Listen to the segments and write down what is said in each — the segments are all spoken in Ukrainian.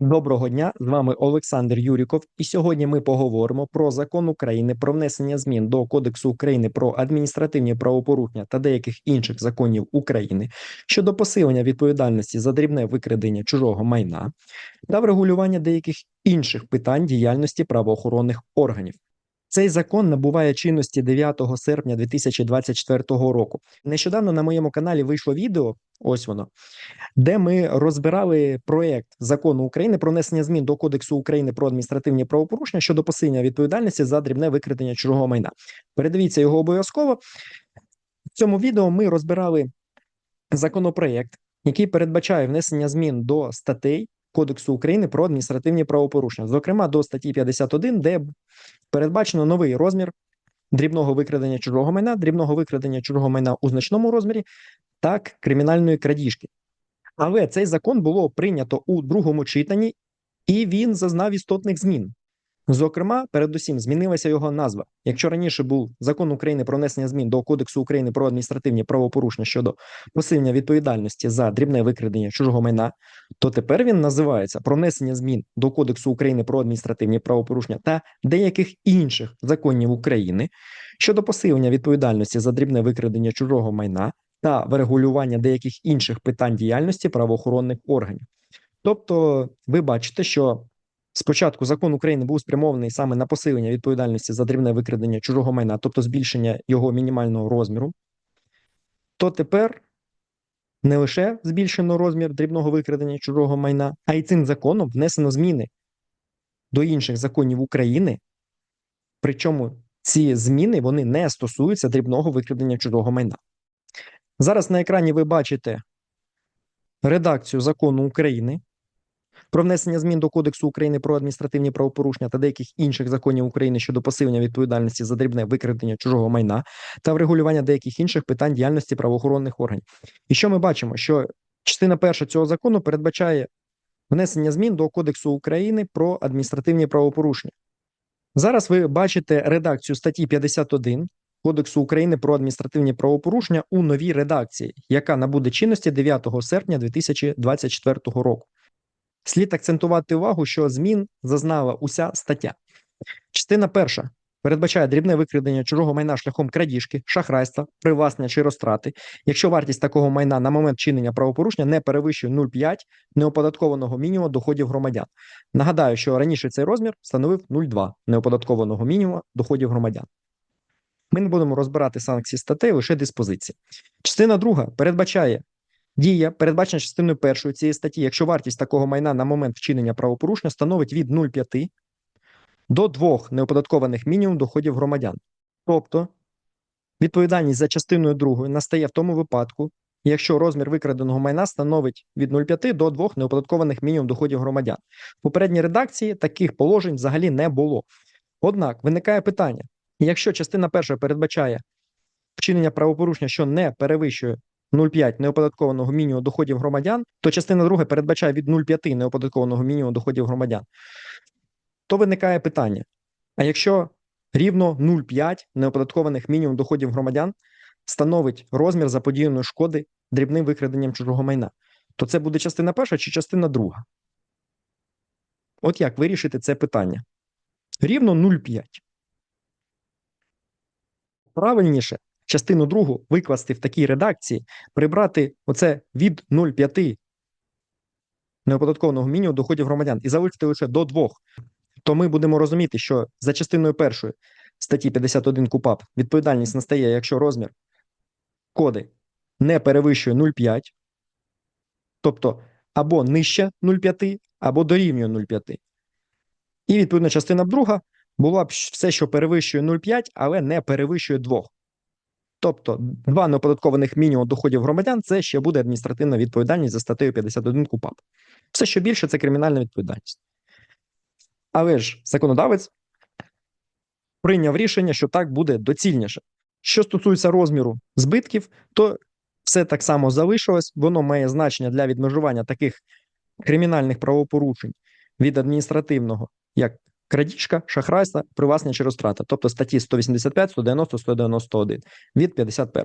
Доброго дня, з вами Олександр Юріков, і сьогодні ми поговоримо про закон України про внесення змін до Кодексу України про адміністративні правопорушення та деяких інших законів України щодо посилення відповідальності за дрібне викрадення чужого майна та врегулювання деяких інших питань діяльності правоохоронних органів. Цей закон набуває чинності 9 серпня 2024 року. Нещодавно на моєму каналі вийшло відео, ось воно, де ми розбирали проект закону України про внесення змін до Кодексу України про адміністративні правопорушення щодо посилення відповідальності за дрібне викрадення чужого майна. Передивіться його обов'язково. В цьому відео ми розбирали законопроект, який передбачає внесення змін до статей Кодексу України про адміністративні правопорушення, зокрема до статті 51, де передбачено новий розмір дрібного викрадення чужого майна, дрібного викрадення чужого майна у значному розмірі та кримінальної крадіжки. Але цей закон було прийнято у другому читанні, і він зазнав істотних змін. Зокрема, передусім змінилася його назва. Якщо раніше був закон України про внесення змін до Кодексу України про адміністративні правопорушення щодо посилення відповідальності за дрібне викрадення чужого майна, то тепер він називається про внесення змін до Кодексу України про адміністративні правопорушення та деяких інших законів України щодо посилення відповідальності за дрібне викрадення чужого майна та врегулювання деяких інших питань діяльності правоохоронних органів. Тобто, ви бачите, що спочатку закон України був спрямований саме на посилення відповідальності за дрібне викрадення чужого майна, тобто збільшення його мінімального розміру, то тепер не лише збільшено розмір дрібного викрадення чужого майна, а й цим законом внесено зміни до інших законів України. Причому ці зміни вони не стосуються дрібного викрадення чужого майна. Зараз на екрані ви бачите редакцію закону України про внесення змін до Кодексу України про адміністративні правопорушення та деяких інших законів України щодо посилення відповідальності за дрібне викрадення чужого майна та врегулювання деяких інших питань діяльності правоохоронних органів. І що ми бачимо? Що частина перша цього закону передбачає внесення змін до Кодексу України про адміністративні правопорушення. Зараз ви бачите редакцію статті 51 Кодексу України про адміністративні правопорушення у новій редакції, яка набуде чинності 9 серпня 2024 року. Слід акцентувати увагу, що змін зазнала уся стаття. Частина перша передбачає дрібне викрадення чужого майна шляхом крадіжки, шахрайства, привласнення чи розтрати, якщо вартість такого майна на момент чинення правопорушення не перевищує 0,5 неоподаткованого мінімуму доходів громадян. Нагадаю, що раніше цей розмір становив 0,2 неоподаткованого мінімуму доходів громадян. Ми не будемо розбирати санкції статей, лише диспозиції. Частина друга передбачає дія, передбачена частиною першої цієї статті, якщо вартість такого майна на момент вчинення правопорушення становить від 0,5 до 2 неоподаткованих мінімум доходів громадян. Тобто відповідальність за частиною другою настає в тому випадку, якщо розмір викраденого майна становить від 0,5 до 2 неоподаткованих мінімум доходів громадян. В попередній редакції таких положень взагалі не було. Однак виникає питання: якщо частина перша передбачає вчинення правопорушення, що не перевищує 0,5 неоподаткованого мінімуму доходів громадян, то частина друга передбачає від 0,5 неоподаткованого мінімуму доходів громадян, то виникає питання: а якщо рівно 0,5 неоподаткованих мінімум доходів громадян становить розмір заподіяної шкоди дрібним викраденням чужого майна, то це буде частина перша чи частина друга? От як вирішити це питання? Рівно 0,5. Правильніше частину другу викласти в такій редакції, прибрати оце від 0,5 неоподаткованого мінімуму доходів громадян і залишити лише до 2, то ми будемо розуміти, що за частиною першої статті 51 КУПАП відповідальність настає, якщо розмір коди не перевищує 0,5, тобто або нижче 0,5, або дорівнює 0,5. І відповідно частина друга була б все, що перевищує 0,5, але не перевищує 2. Тобто, два неоподаткованих мінімум доходів громадян це ще буде адміністративна відповідальність за статтею 51 КУПАП. Все, що більше, це кримінальна відповідальність. Але ж законодавець прийняв рішення, що так буде доцільніше. Що стосується розміру збитків, то все так само залишилось, воно має значення для відмежування таких кримінальних правопорушень від адміністративного, як крадіжка, шахрайство, привласнення чи розтрата, тобто статті 185, 190, 191 від 51.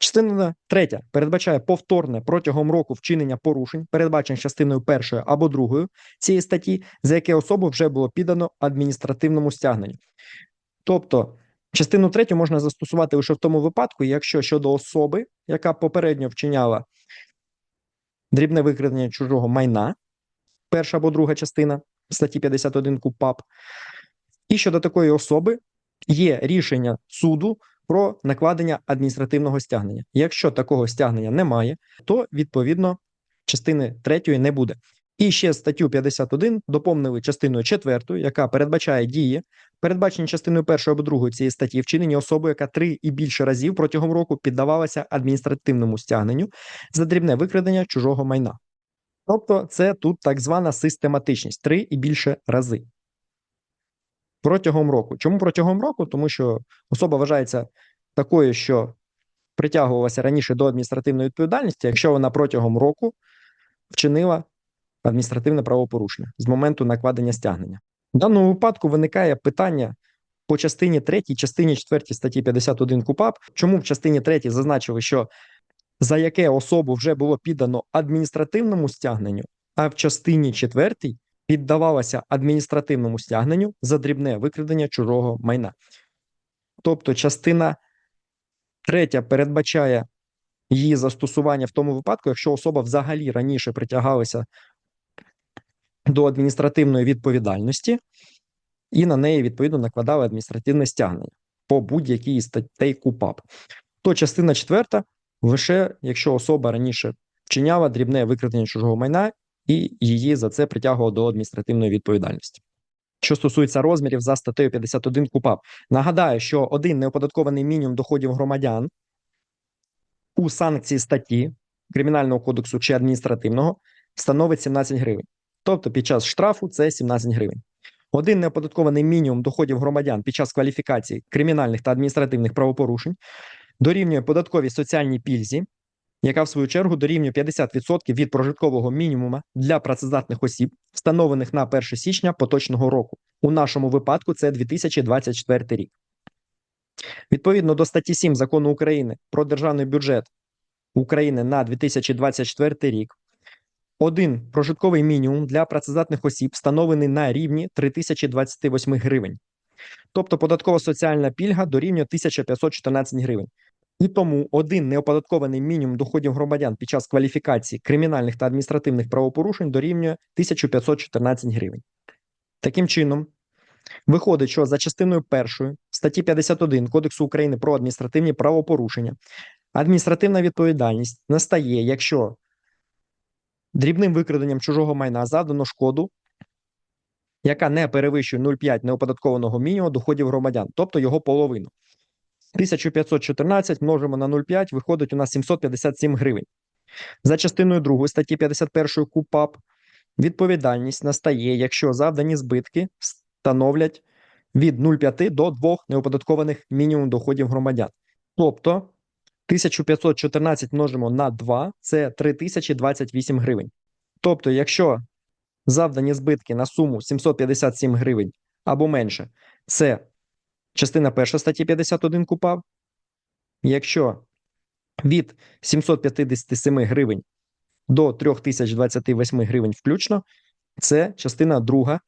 Частина третя передбачає повторне протягом року вчинення порушень, передбачених частиною першою або другою цієї статті, за яке особу вже було піддано адміністративному стягненню. Тобто, частину третю можна застосувати лише в тому випадку, якщо щодо особи, яка попередньо вчиняла дрібне викрадення чужого майна, перша або друга частина статті 51 КУПАП, і щодо такої особи є рішення суду про накладення адміністративного стягнення. Якщо такого стягнення немає, то відповідно частини третьої не буде. І ще статтю 51 доповнили частиною 4, яка передбачає дії, передбачені частиною першої або другої цієї статті, вчинені особою, яка три і більше разів протягом року піддавалася адміністративному стягненню за дрібне викрадення чужого майна. Тобто, це тут так звана систематичність три і більше рази. Протягом року. Чому протягом року? Тому що особа вважається такою, що притягувалася раніше до адміністративної відповідальності, якщо вона протягом року вчинила адміністративне правопорушення з моменту накладення стягнення. В даному випадку виникає питання по частині 3, частині 4 статті 51 КУПАП. Чому в частині 3 зазначили, що за яке особу вже було піддано адміністративному стягненню, а в частині 4 піддавалося адміністративному стягненню за дрібне викрадення чужого майна. Тобто, частина 3 передбачає її застосування в тому випадку, якщо особа взагалі раніше притягалася до адміністративної відповідальності, і на неї відповідно накладали адміністративне стягнення по будь-якій статті КУПАП. То частина четверта лише якщо особа раніше вчиняла дрібне викрадення чужого майна і її за це притягувало до адміністративної відповідальності. Що стосується розмірів за статтею 51 КУПАП, нагадаю, що один неоподаткований мінімум доходів громадян у санкції статті Кримінального кодексу чи адміністративного становить 17 гривень. Тобто під час штрафу це 17 гривень. Один неоподаткований мінімум доходів громадян під час кваліфікації кримінальних та адміністративних правопорушень дорівнює податковій соціальній пільзі, яка в свою чергу дорівнює 50% від прожиткового мінімума для працездатних осіб, встановлених на 1 січня поточного року. У нашому випадку це 2024 рік. Відповідно до статті 7 закону України про державний бюджет України на 2024 рік. Один прожитковий мінімум для працездатних осіб встановлений на рівні 3028 гривень. Тобто податкова соціальна пільга дорівнює 1514 гривень. І тому один неоподаткований мінімум доходів громадян під час кваліфікації кримінальних та адміністративних правопорушень дорівнює 1514 гривень. Таким чином, виходить, що за частиною першої статті 51 Кодексу України про адміністративні правопорушення адміністративна відповідальність настає, якщо дрібним викраденням чужого майна завдано шкоду, яка не перевищує 0,5 неоподаткованого мінімуму доходів громадян, тобто його половину. 1514 множимо на 0,5, виходить у нас 757 гривень. За частиною 2 статті 51 КУПАП відповідальність настає, якщо завдані збитки становлять від 0,5 до 2 неоподаткованих мінімум доходів громадян. Тобто 1514 множимо на 2 це 3028 гривень. Тобто, якщо завдані збитки на суму 757 гривень або менше, це частина перша статті 51 КУПАВ. Якщо від 757 гривень до 3028 гривень включно, це частина друга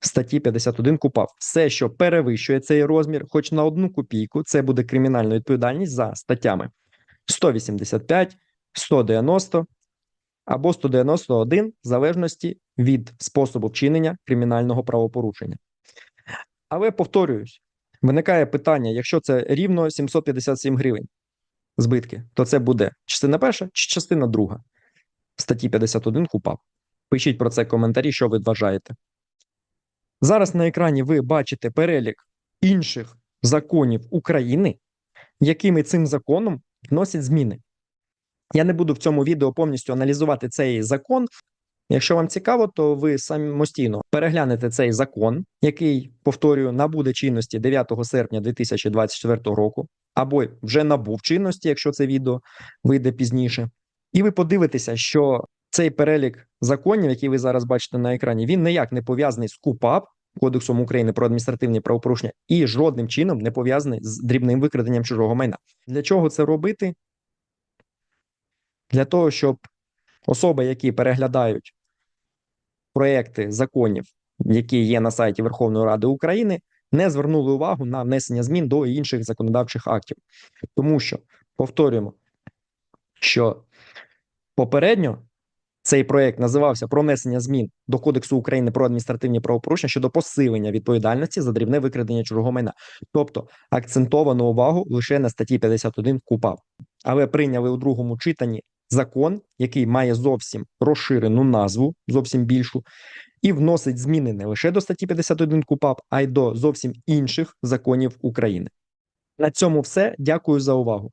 статті 51 КУПАВ. Все, що перевищує цей розмір, хоч на одну копійку, це буде кримінальна відповідальність за статтями 185, 190 або 191 в залежності від способу вчинення кримінального правопорушення. Але повторююсь, виникає питання: якщо це рівно 757 гривень збитки, то це буде частина перша чи частина друга статті 51 КУПАП. Пишіть про це коментарі, що ви вважаєте. Зараз на екрані ви бачите перелік інших законів України, якими цим законом вносять зміни. Я не буду в цьому відео повністю аналізувати цей закон. Якщо вам цікаво, то ви самостійно переглянете цей закон, який, повторюю, набуде чинності 9 серпня 2024 року, або вже набув чинності, якщо це відео вийде пізніше. І ви подивитеся, що цей перелік законів, який ви зараз бачите на екрані, він ніяк не пов'язаний з КУПАП, Кодексом України про адміністративні правопорушення, і жодним чином не пов'язаний з дрібним викраденням чужого майна. Для чого це робити? для того, щоб особи, які переглядають проекти законів, які є на сайті Верховної Ради України, не звернули увагу на внесення змін до інших законодавчих актів. Тому що, повторюємо, що попередньо цей проект називався про внесення змін до Кодексу України про адміністративні правопорушення щодо посилення відповідальності за дрібне викрадення чужого майна, тобто акцентовано увагу лише на статті 51 КУПАП. Але прийняли у другому читанні закон, який має зовсім розширену назву, зовсім більшу, і вносить зміни не лише до статті 51 КУПАП, а й до зовсім інших законів України. На цьому все. Дякую за увагу.